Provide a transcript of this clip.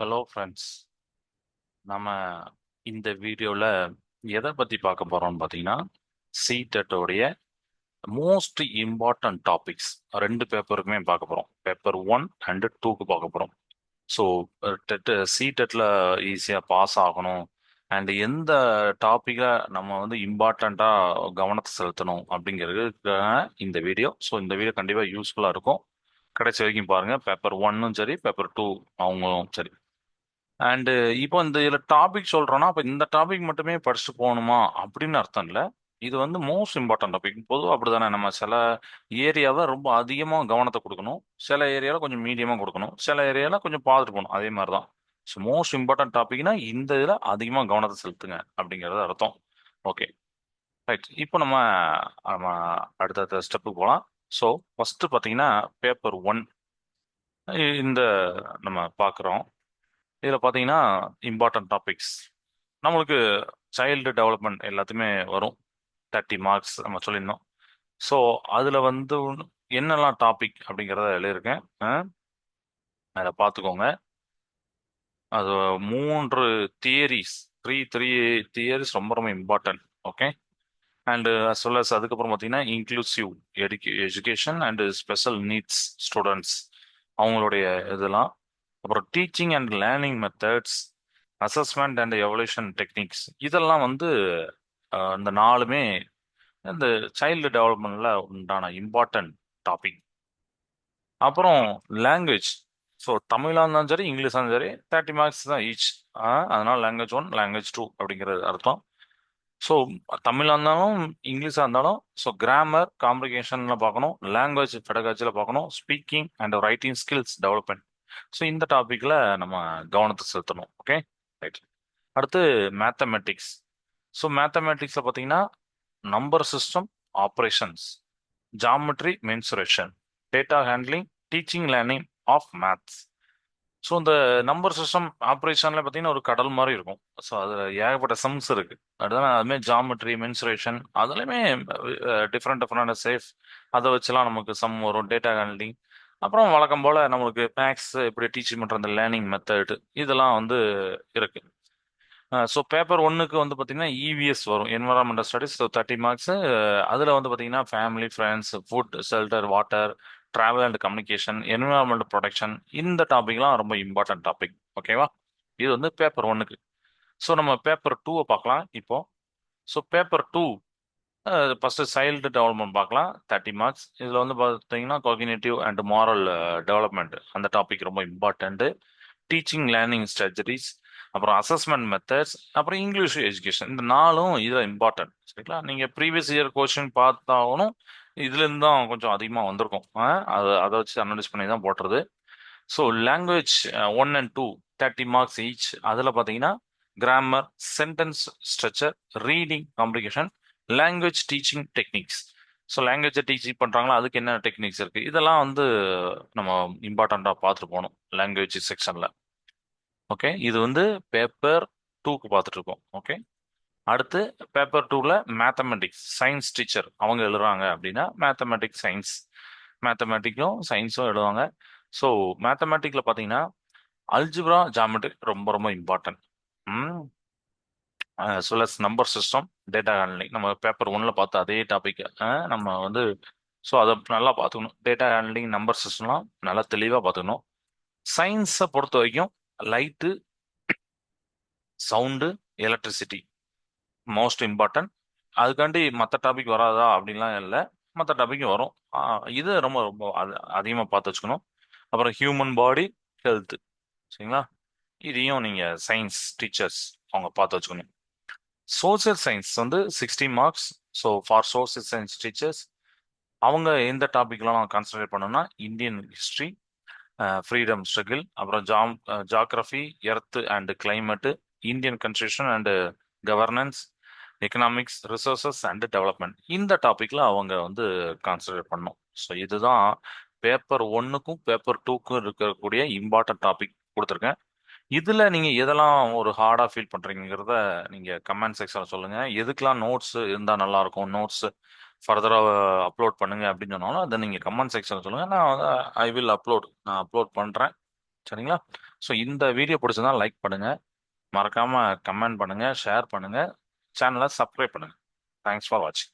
Hello friends நம்ம இந்த வீடியோவில் எதை பற்றி பார்க்க போகிறோம்னு பார்த்தீங்கன்னா சிடெட்டோடைய மோஸ்ட் இம்பார்ட்டன்ட் டாபிக்ஸ் ரெண்டு பேப்பருக்குமே பார்க்க போகிறோம் பேப்பர் ஒன் அண்டு டூக்கு பார்க்க போகிறோம் ஸோ டெட்டு சிடெட்டில் ஈஸியாக பாஸ் ஆகணும். அண்ட் எந்த டாப்பிக்கை நம்ம வந்து இம்பார்ட்டண்ட்டாக கவனத்தை செலுத்தணும் அப்படிங்கிறதுக்காக இந்த வீடியோ. ஸோ இந்த வீடியோ கண்டிப்பாக யூஸ்ஃபுல்லாக இருக்கும். கடைசி வரைக்கும் பாருங்கள் பேப்பர் ஒன்னும் சரி பேப்பர் டூ அவங்களும் சரி. அண்டு இப்போ இந்த இதில் டாபிக் சொல்கிறோன்னா அப்போ இந்த டாபிக் மட்டுமே படிச்சுட்டு போகணுமா? அப்படின்னு அர்த்தம் இல்லை. இது வந்து மோஸ்ட் இம்பார்ட்டன்ட் டாபிக் பொதுவாக அப்படி தானே நம்ம சில ஏரியாவை ரொம்ப அதிகமாக கவனத்தை கொடுக்கணும். சில ஏரியாவில் கொஞ்சம் மீடியமாக கொடுக்கணும். சில ஏரியாவில் கொஞ்சம் பார்த்துட்டு போகணும். அதே மாதிரி தான் ஸோ மோஸ்ட் இம்பார்ட்டன்ட் டாபிக்னா இந்த இதில் அதிகமாக கவனத்தை செலுத்துங்க அப்படிங்கிறது அர்த்தம். ஓகே ரைட் இப்போ நம்ம நம்ம அடுத்தடுத்த ஸ்டெப்புக்கு போகலாம். ஸோ ஃபஸ்ட்டு பார்த்தீங்கன்னா பேப்பர் ஒன் இந்த நம்ம பார்க்குறோம். இதில் பார்த்தீங்கன்னா இம்பார்ட்டன்ட் டாபிக்ஸ் நம்மளுக்கு சைல்டு டெவலப்மெண்ட் எல்லாத்தையுமே வரும். தேர்ட்டி மார்க்ஸ் நம்ம சொல்லியிருந்தோம். ஸோ அதில் வந்து என்னெல்லாம் டாபிக் அப்படிங்கிறத எழுதியிருக்கேன். அதை பார்த்துக்கோங்க அது மூன்று தியரிஸ் த்ரீ த்ரீ தியரிஸ் ரொம்ப ரொம்ப important okay and as well as அதுக்கப்புறம் பார்த்தீங்கன்னா inclusive எடுக்கே education and special needs students அவங்களுடைய இதெல்லாம் அப்புறம் teaching and learning methods assessment and evaluation techniques இதெல்லாம் வந்து இந்த நாலுமே இந்த சைல்டு டெவலப்மெண்ட்டில் உண்டான இம்பார்ட்டன்ட் டாபிக் அப்புறம் லாங்குவேஜ் ஸோ தமிழாக இருந்தாலும் சரி இங்கிலீஷாக இருந்தாலும் சரி தேர்ட்டி மார்க்ஸ் தான் ஈச் அதனால் லாங்குவேஜ் ஒன் லாங்குவேஜ் டூ அப்படிங்கிறது அர்த்தம். ஸோ தமிழாக இருந்தாலும் இங்கிலீஷாக இருந்தாலும் ஸோ கிராமர் காம்ப்ளிகேஷனில் பார்க்கணும் லாங்குவேஜ் பெடகாஜியில் பார்க்கணும் speaking and writing skills development so இந்த டாப்பிக்கில் நம்ம கவனத்தை செலுத்தணும். ஓகே ரைட் அடுத்து மேத்தமெட்டிக்ஸ் ஸோ மேத்தமெட்டிக்ஸில் பார்த்தீங்கன்னா number system operations geometry mensuration data handling teaching learning of maths so இந்த நம்பர் சிஸ்டம் ஆப்ரேஷனில் பார்த்தீங்கன்னா ஒரு கடல் மாதிரி இருக்கும். ஸோ அதில் ஏகப்பட்ட சம்ஸ் இருக்கு. அதுதான் அதுமாதிரி ஜாமெட்ரி மென்சுரேஷன் அதுலேயுமே டிஃப்ரெண்ட் டிஃப்ரெண்ட் சேஃப் அதை வச்சுலாம் நமக்கு சம் வரும். டேட்டா ஹேண்ட்லிங் அப்புறம் வழக்கம் போல் நம்மளுக்கு மேக்ஸ் இப்படி டீச் பண்ணுற அந்த லேர்னிங் மெத்தட் இதெல்லாம் வந்து இருக்கு. ஸோ பேப்பர் ஒன்றுக்கு வந்து பார்த்தீங்கன்னா இவிஎஸ் வரும். என்வரான்மெண்டல் ஸ்டடிஸ் தேர்ட்டி மார்க்ஸ் அதில் வந்து பார்த்தீங்கன்னா family friends food shelter water travel and communication environment protection இந்த டாபிக்லாம் ரொம்ப இம்பார்ட்டன்ட் டாபிக் ஓகேவா இது வந்து பேப்பர் ஒன்றுக்கு ஸோ நம்ம பேப்பர் டூவை பார்க்கலாம் இப்போ. So paper two first child development பார்க்கலாம். தேர்ட்டி மார்க்ஸ் இதில் வந்து பார்த்தீங்கன்னா கோகினேட்டிவ் அண்ட் மாரல் டெவலப்மெண்ட் அந்த டாபிக் ரொம்ப இம்பார்ட்டண்ட்டு டீச்சிங் லேர்னிங் ஸ்ட்ராட்டஜிஸ் அப்புறம் அசஸ்மெண்ட் மெத்தட்ஸ் அப்புறம் இங்கிலீஷ் எஜுகேஷன் இந்த நாலும் இதில் இம்பார்ட்டன்ட் சரிங்களா? நீங்கள் ப்ரீவியஸ் இயர் கொஸ்டின் பார்த்தாலும் இதுலேருந்து தான் கொஞ்சம் அதிகமாக வந்திருக்கும். அதை அதை வச்சு அனலைஸ் பண்ணி தான் போட்டுறது so language one and two thirty marks each அதில் பார்த்தீங்கன்னா grammar sentence structure reading comprehension language teaching techniques so லாங்குவேஜை டீச்சிங் பண்ணுறாங்களா அதுக்கு என்ன டெக்னிக்ஸ் இருக்குது இதெல்லாம் வந்து நம்ம இம்பார்ட்டண்ட்டாக பார்த்துட்டு போகணும். லாங்குவேஜ் செக்ஷனில் ஓகே இது வந்து பேப்பர் டூக்கு பார்த்துட்ருக்கோம் ஓகே அடுத்து பேப்பர் டூவில் மேத்தமெட்டிக்ஸ் சயின்ஸ் டீச்சர் அவங்க எழுதுறாங்க அப்படின்னா மேத்தமெட்டிக்ஸ் சயின்ஸ் மேத்தமெட்டிக்கும் சயின்ஸும் எழுதுவாங்க. ஸோ மேத்தமெட்டிக்கில் பார்த்தீங்கன்னா அல்ஜிப்ரா ஜாமெட்ரி ரொம்ப ரொம்ப இம்பார்ட்டன்ட் சுலஸ் நம்பர் சிஸ்டம் டேட்டா handling. நம்ம பேப்பர் ஒன்ல பார்த்த அதே டாபிக் நம்ம வந்து ஸோ அதை நல்லா பார்த்துக்கணும். டேட்டா ஹேண்ட்லிங் நம்பர் சிஸ்டம்லாம் நல்லா தெளிவாக பார்த்துக்கணும். சயின்ஸை பொறுத்த வரைக்கும் light sound electricity most important அதுக்காண்டி மற்ற டாபிக் வராதா அப்படின்லாம் இல்லை. மற்ற டாபிக்கும் வரும். இது ரொம்ப ரொம்ப அதிகமாக பார்த்து வச்சுக்கணும். அப்புறம் ஹியூமன் பாடி ஹெல்த்து சரிங்களா? இதையும் நீங்கள் சயின்ஸ் டீச்சர்ஸ் அவங்க பார்த்து வச்சுக்கணும். சோசியல் சயின்ஸ் வந்து sixty marks so for social science teachers அவங்க எந்த டாபிக்லாம் கான்சன்ட்ரேட் பண்ணோம்னா இந்தியன் ஹிஸ்ட்ரி ஃப்ரீடம் ஸ்ட்ரகிள் அப்புறம் jam geography earth and climate Indian constitution and governance economics resources and development இந்த டாப்பிக்கில் அவங்க வந்து கான்சன்ட்ரேட் பண்ணோம் ஸோ இதுதான் பேப்பர் ஒன்றுக்கும் பேப்பர் டூக்கும் இருக்கக்கூடிய இம்பார்ட்டன்ட் டாபிக் கொடுத்துருக்கேன். இதில் நீங்கள் எதெல்லாம் ஒரு ஹார்டாக ஃபீல் பண்ணுறீங்கிறத நீங்கள் கமெண்ட் செக்ஷன்ல சொல்லுங்கள் எதுக்கெலாம் நோட்ஸ் இருந்தால் நல்லாயிருக்கும்? நோட்ஸ் ஃபர்தராக அப்லோட் பண்ணுங்க அப்படின்னு சொன்னாலும் அதை நீங்கள் கமெண்ட் செக்ஷன்ல சொல்லுங்கள் நான் ஐ வில் அப்லோட் நான் அப்லோட் பண்ணுறேன் சரிங்களா? ஸோ இந்த வீடியோ பிடிச்சதா லைக் பண்ணுங்க. மறக்காம கமெண்ட் பண்ணுங்க ஷேர் பண்ணுங்க. சேனலை சப்ஸ்கிரைப் பண்ணுங்க. தேங்க்ஸ் ஃபார் வாட்சிங்